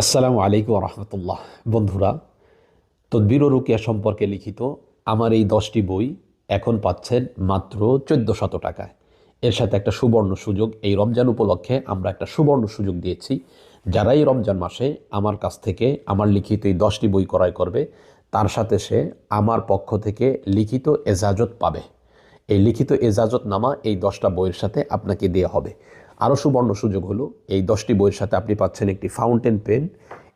আসসালামু আলাইকুম রহমতুল্লাহ বন্ধুরা, তদ্বির রুকিয়া সম্পর্কে লিখিত আমার এই দশটি বই এখন পাচ্ছেন মাত্র চোদ্দ শত টাকায়। এর সাথে একটা সুবর্ণ সুযোগ, এই রমজান উপলক্ষে আমরা একটা সুবর্ণ সুযোগ দিয়েছি। যারা এই রমজান মাসে আমার কাছ থেকে আমার লিখিত এই দশটি বই ক্রয় করবে, তার সাথে সে আমার পক্ষ থেকে লিখিত এজাজত পাবে। এই লিখিত এজাজত নামা এই দশটা বইয়ের সাথে আপনাকে দেওয়া হবে। আরও সুবর্ণ সুযোগ হলো, এই দশটি বইয়ের সাথে আপনি পাচ্ছেন একটি ফাউন্টেন পেন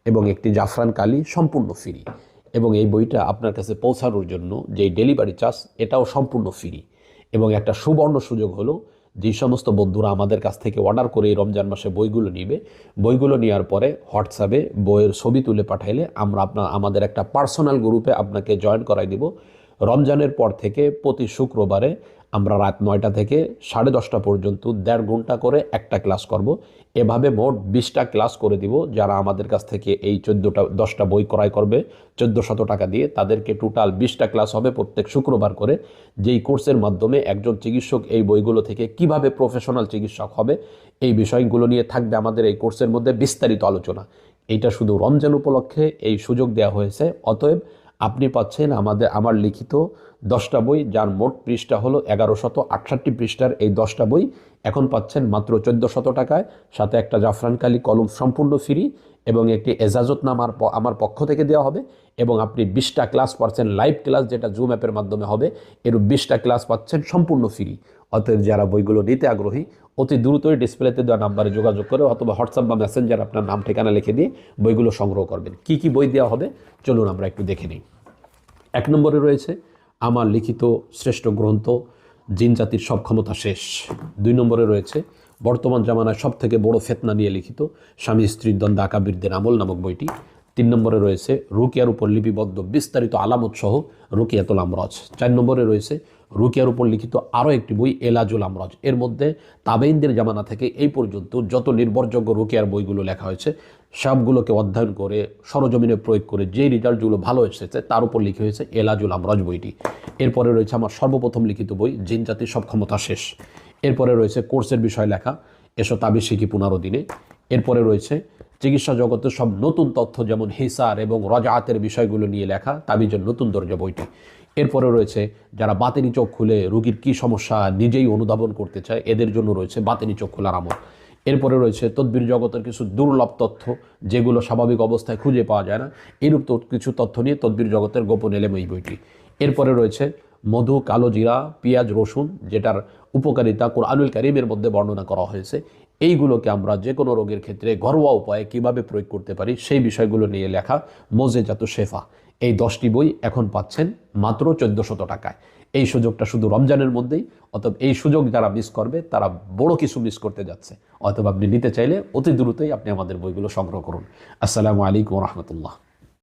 এবং একটি জাফরান কালি সম্পূর্ণ ফ্রি এবং এই বইটা আপনার কাছে পৌঁছানোর জন্য যে ডেলিভারি চার্জ এটাও সম্পূর্ণ ফ্রি এবং একটা সুবর্ণ সুযোগ হলো, যে সমস্ত বন্ধুরা আমাদের কাছ থেকে অর্ডার করে এই রমজান মাসে বইগুলো নিবে, বইগুলো নেওয়ার পরে হোয়াটসঅ্যাপে বইয়ের ছবি তুলে পাঠাইলে আমরা আপনার, আমাদের একটা পার্সোনাল গ্রুপে আপনাকে জয়েন করাই দিব। রমজানের পর থেকে প্রতি শুক্রবারে আমরা রাত নয়টা থেকে সাড়ে দশটা পর্যন্ত দেড় ঘণ্টা করে একটা ক্লাস করব। এভাবে মোট বিশটা ক্লাস করে দিব যারা আমাদের কাছ থেকে এই চোদ্দোটা, দশটা বই ক্রয় করবে। চোদ্দ শত টাকা দিয়ে তাদেরকে টোটাল বিশটা ক্লাস হবে প্রত্যেক শুক্রবার করে। যেই কোর্সের মাধ্যমে একজন চিকিৎসক এই বইগুলো থেকে কীভাবে প্রফেশনাল চিকিৎসক হবে, এই বিষয়গুলো নিয়ে থাকবে আমাদের এই কোর্সের মধ্যে বিস্তারিত আলোচনা। এইটা শুধু রমজান উপলক্ষে এই সুযোগ দেওয়া হয়েছে। অতএব আপনি পাচ্ছেন আমাদের, আমার লিখিত দশটা বই, যার মোট পৃষ্ঠা হলো এগারো শত আটষট্টি পৃষ্ঠার এই দশটা বই। এখন পাচ্ছেন মাত্র চোদ্দ শত টাকায়। সাথে একটা জাফরান কালি কলম সম্পূর্ণ ফ্রি এবং একটি এজাজত নামার আমার পক্ষ থেকে দেওয়া হবে এবং আপনি বিশটা ক্লাস পাচ্ছেন, লাইভ ক্লাস যেটা জুম অ্যাপের মাধ্যমে হবে এর বিশটা ক্লাস পাচ্ছেন সম্পূর্ণ ফ্রি। অতএব যারা বইগুলো নিতে আগ্রহী, অতি দ্রুতই ডিসপ্লেতে দেওয়া নাম্বারে যোগাযোগ করে অথবা হোয়াটসঅ্যাপ বা মেসেঞ্জার আপনার নাম, ঠিকানা লিখে দিয়ে বইগুলো সংগ্রহ করবেন। কি কি বই দেওয়া হবে? চলুন আমরা একটু দেখে নিই। এক নম্বরে রয়েছে আমার লিখিত শ্রেষ্ঠ গ্রন্থ, জিন জাতির সব ক্ষমতা শেষ। দুই নম্বরে রয়েছে, বর্তমান জামানায় সব থেকে বড় ফেতনা নিয়ে লিখিত স্বামী স্ত্রীর দ্বন্দ্ব আকাবিরদের আমল নামক বইটি। তিন নম্বরে রয়েছে, রুকিয়ার উপর লিপিবদ্ধ বিস্তারিত আলামত সহ রুকিয়াতুল আমরজ। চার নম্বরে রয়েছে রুকিয়ার উপর লিখিত আরও একটি বই, এলাজুল আমরজ। এর মধ্যে তাবেইনদের জামানা থেকে এই পর্যন্ত যত নির্ভরযোগ্য রুকিয়ার বইগুলো লেখা হয়েছে, সবগুলোকে অধ্যয়ন করে, সরজমিনে প্রয়োগ করে যে রিজাল্টগুলো ভালো এসেছে, তার উপর লিখে হয়েছে এলাজুল আমরজ বইটি। এরপরে রয়েছে আমার সর্বপ্রথম লিখিত বই, জিন জাতির সব ক্ষমতা শেষ। এরপরে রয়েছে কোর্সের বিষয় লেখা, এসো তাবি শিখি পনেরো দিনে। এরপরে রয়েছে চিকিৎসা জগতের সব নতুন তথ্য যেমন হিসার এবং রজাহাতের বিষয়গুলো নিয়ে লেখা, তাবিজের নতুন দরজা বইটি। এরপরে রয়েছে যারা বাতেনি চোখ খুলে রুগীর কী সমস্যা নিজেই অনুধাবন করতে চায়, এদের জন্য রয়েছে বাতেনি চোখ খোলার আমল। এরপরে রয়েছে তদ্বির জগতের কিছু দুর্লভ তথ্য, যেগুলো স্বাভাবিক অবস্থায় খুঁজে পাওয়া যায় না। এরূপ কিছু তথ্য নিয়ে তদ্বির জগতের গোপন এলেম এই বইটি। এরপরে রয়েছে মধু, কালো জিরা, পেঁয়াজ, রসুন, যেটার উপকারিতা কোরআনুল করিমের মধ্যে বর্ণনা করা হয়েছে। এইগুলোকে আমরা যে কোনো রোগের ক্ষেত্রে ঘরোয়া উপায়ে কীভাবে প্রয়োগ করতে পারি, সেই বিষয়গুলো নিয়ে লেখা মোজেজাত শেফা। এই দশটি বই এখন পাচ্ছেন মাত্র চোদ্দশত টাকায়। এই সুযোগটা শুধু রমজানের মধ্যেই, অতএব এই সুযোগ যারা মিস করবে, তারা বড় কিছু মিস করতে যাচ্ছে। অথবা আপনি নিতে চাইলে অতি দ্রুতই আপনি আমাদের বইগুলো সংগ্রহ করুন। আসসালামু আলাইকুম রহমতুল্লাহ।